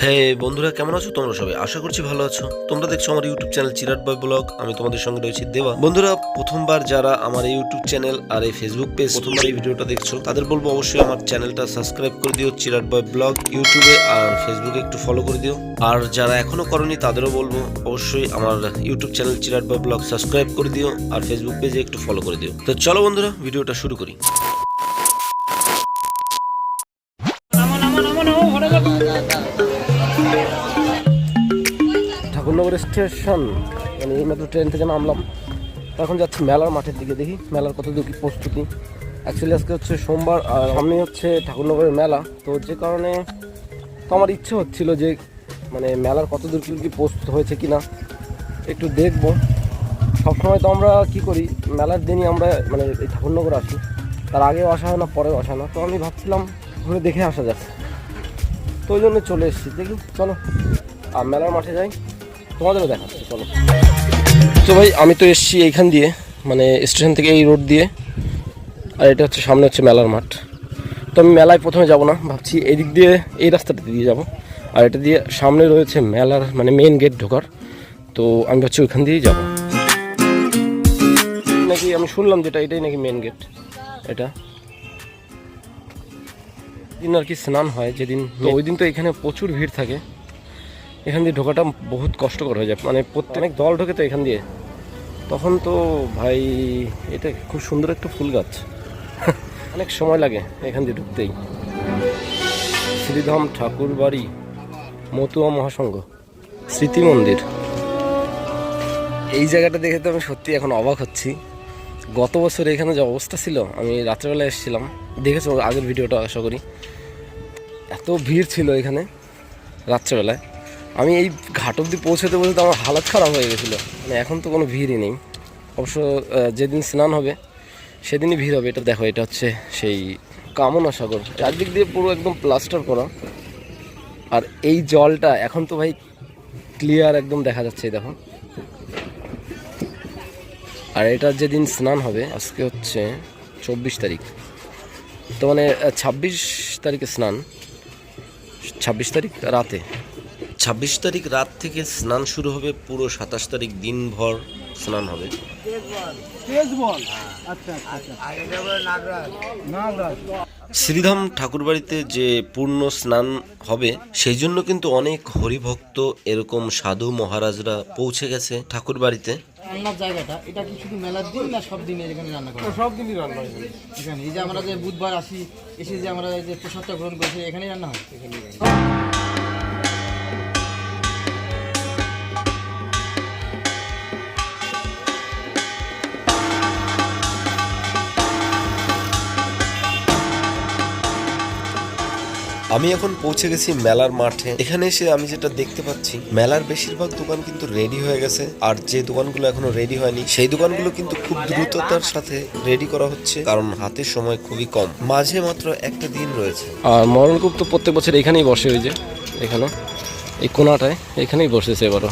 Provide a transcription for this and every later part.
হ্যাঁ বন্ধুরা, কেমন আছো? তোমরা সবাই আশা করছি ভালো আছো। তোমরা দেখছ আমার YouTube channel Chirat boy blog. আমি তোমাদের সঙ্গে রয়েছি দেওয়া। বন্ধুরা, প্রথমবার যারা আমার এই ইউটিউব চ্যানেল আর এই ফেসবুক পেজ প্রথমবার এই ভিডিওটা দেখছ, তাদের বলব অবশ্যই আমার চ্যানেলটা সাবস্ক্রাইব করে দিও, চিরাট বয় ব্লগ ইউটিউবে আর ফেসবুকে একটু ফলো করে দিও। আর যারা এখনও করনি, তাদেরও বলব অবশ্যই আমার YouTube channel Chirat boy blog subscribe করে দিও আর ফেসবুক পেজে একটু ফলো করে দিও। তো চলো বন্ধুরা, ভিডিওটা শুরু করি। স্টেশন মানে এই মাত্র ট্রেন থেকে নামলাম। তখন যাচ্ছি মেলার মাঠের দিকে, দেখি মেলার কত দূর কি প্রস্তুতি। অ্যাকচুয়ালি আজকে হচ্ছে সোমবার, আর সামনে হচ্ছে ঠাকুরনগরের মেলা। তো যে কারণে তো আমার ইচ্ছে হচ্ছিল যে মানে মেলার কত দূর কি প্রস্তুত হয়েছে কি না একটু দেখব। সবসময় তো আমরা কি করি, মেলার দিনই আমরা মানে এই ঠাকুরনগর আসি। তার আগেও আসা হয় না, পরেও আসা না। তো আমি ভাবছিলাম, ঘুরে দেখে আসা যাক। তো ওই জন্য চলে এসেছি। দেখি, চলো। আর মেলার মাঠে যাই। তোমাদেরও দেখাচ্ছি চলো। তো ভাই আমি তো এসেছি এইখান দিয়ে মানে স্টেশন থেকে এই রোড দিয়ে আর এটা হচ্ছে সামনে হচ্ছে মেলার মাঠ। তো আমি মেলায় প্রথমে যাব না ভাবছি এই দিক দিয়ে এই রাস্তাটা দিয়ে যাব। আর এটা দিয়ে সামনে রয়েছে মেলার মানে মেইন গেট ঢোকার। তো আমি ভাবছি ওইখান দিয়েই যাব। নাকি আমি শুনলাম যেটা এটাই নাকি মেন গেট এটা। দিন আর কি স্নান হয় যেদিন। ওই দিন তো এখানে প্রচুর ভিড় থাকে। এখান দিয়ে ঢোকাটা বহুত কষ্টকর হয়ে যায়। মানে প্রত্যেক দল ঢোকে তো এখান দিয়ে। তখন তো ভাই, এটা খুব সুন্দর একটা ফুল গাছ। অনেক সময় লাগে এখান দিয়ে ঢুকতেই। শ্রীধাম ঠাকুর বাড়ি মতুয়া মহাসংঘ, স্মৃতি মন্দির। এই জায়গাটা দেখে তো আমি সত্যি এখন অবাক হচ্ছি। গত বছর এখানে যে অবস্থা ছিল, আমি রাত্রেবেলা এসেছিলাম। দেখেছ আগের ভিডিওটা আশা করি। এত ভিড় ছিল এখানে রাত্রেবেলায়। আমি এই ঘাট অব্দি পৌঁছতে পৌঁছতে আমার হালাত খারাপ হয়ে গেছিল। মানে এখন তো কোনো ভিড়ই নেই। অবশ্য যেদিন স্নান হবে, সেদিনই ভিড় হবে। এটা দেখো, এটা হচ্ছে সেই কামনা সাগর চারদিক দিয়ে পুরো একদম প্লাস্টার করা। আর এই জলটা এখন তো ভাই ক্লিয়ার একদম দেখা যাচ্ছে দেখো। আর এটা যেদিন স্নান হবে, আজকে হচ্ছে চব্বিশ তারিখ। তো মানে ছাব্বিশ তারিখে স্নান। ছাব্বিশ তারিখ রাতে। ছাব্বিশ তারিখ রাত থেকে স্নান শুরু হবে পুরো সাতাশ তারিখ দিনভর স্নান হবে। শ্রীধাম ঠাকুরবাড়িতে যে পূর্ণ স্নান হবে সেই জন্য কিন্তু অনেক হরিভক্ত এরকম সাধু মহারাজরা পৌঁছে গেছে ঠাকুরবাড়িতে। রান্নার জায়গাটা এটা কি শুধু মেলার দিন না সব দিনে এখানে রান্না করা সব দিনই রান্না হয়। এখানে এই যে আমরা যে বুধবার আসি এসে যে আমরা যে প্রসাদটা গ্রহণ করছি এখানেই রান্না হয়? এখানেই আমি এখন পৌঁছে গেছি মেলার মাঠে। এখানে এসে আমি যেটা দেখতে পাচ্ছি মেলার বেশিরভাগ দোকান কিন্তু রেডি হয়ে গেছে। আর যে দোকানগুলো এখনও রেডি হয়নি সেই দোকানগুলো কিন্তু খুব দ্রুততার সাথে রেডি করা হচ্ছে। কারণ হাতে সময় খুবই কম। মাঝে মাত্র একটা দিন রয়েছে। আর মরণকূপ তো প্রত্যেক বছর এখানেই বসে ওই যে এখানে এই কোনাটায় এখানেই বসেছে এবারও।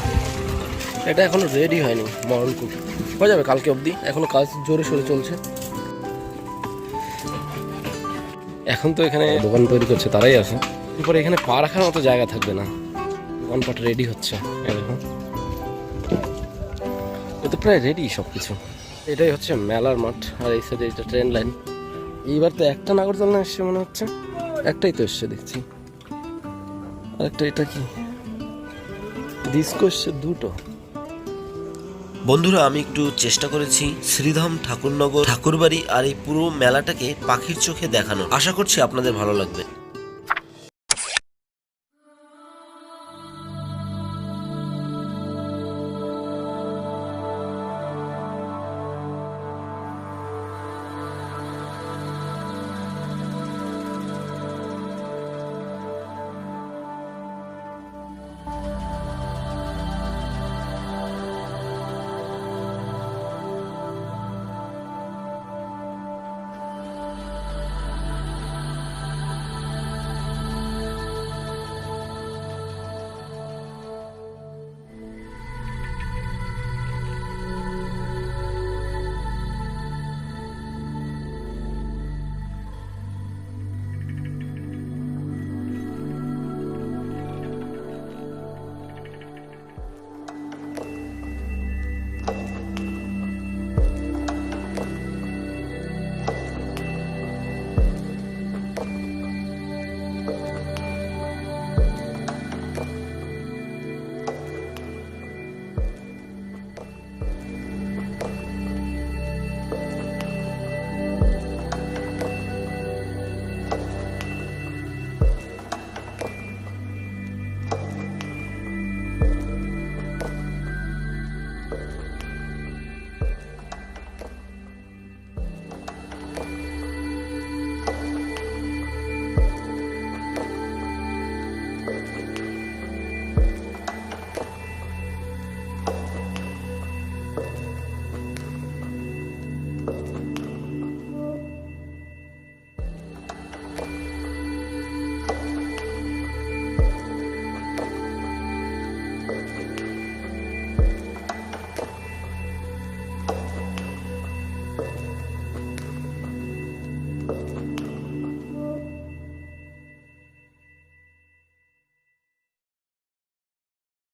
এটা এখনও রেডি হয়নি মরণকূপ হয়ে যাবে কালকে অবধি। এখনও কাজ জোরে সোরে চলছে। এখন তো এখানে দোকান তৈরি করছে, তারাই আছে। এরপরে এখানে পা রাখার মতো জায়গা থাকবে না। দোকানপাট রেডি হচ্ছে এরকম এ তো প্রায় রেডি সব কিছু এটাই হচ্ছে মেলার মাঠ, আর এই সাইডে এটা ট্রেন লাইন এইবার তো একটা নাগরদোলনা এসছে মনে হচ্ছে। একটাই তো এসছে, দেখছি। আর একটা এটা কি? ডিস্কো এসছে দুটো। বন্ধুরা, আমি একটু চেষ্টা করেছি শ্রীধাম ঠাকুরনগর ঠাকুরবাড়ি আর এই পুরো মেলাটাকে পাখির চোখে দেখানো আশা করছি আপনাদের ভালো লাগবে।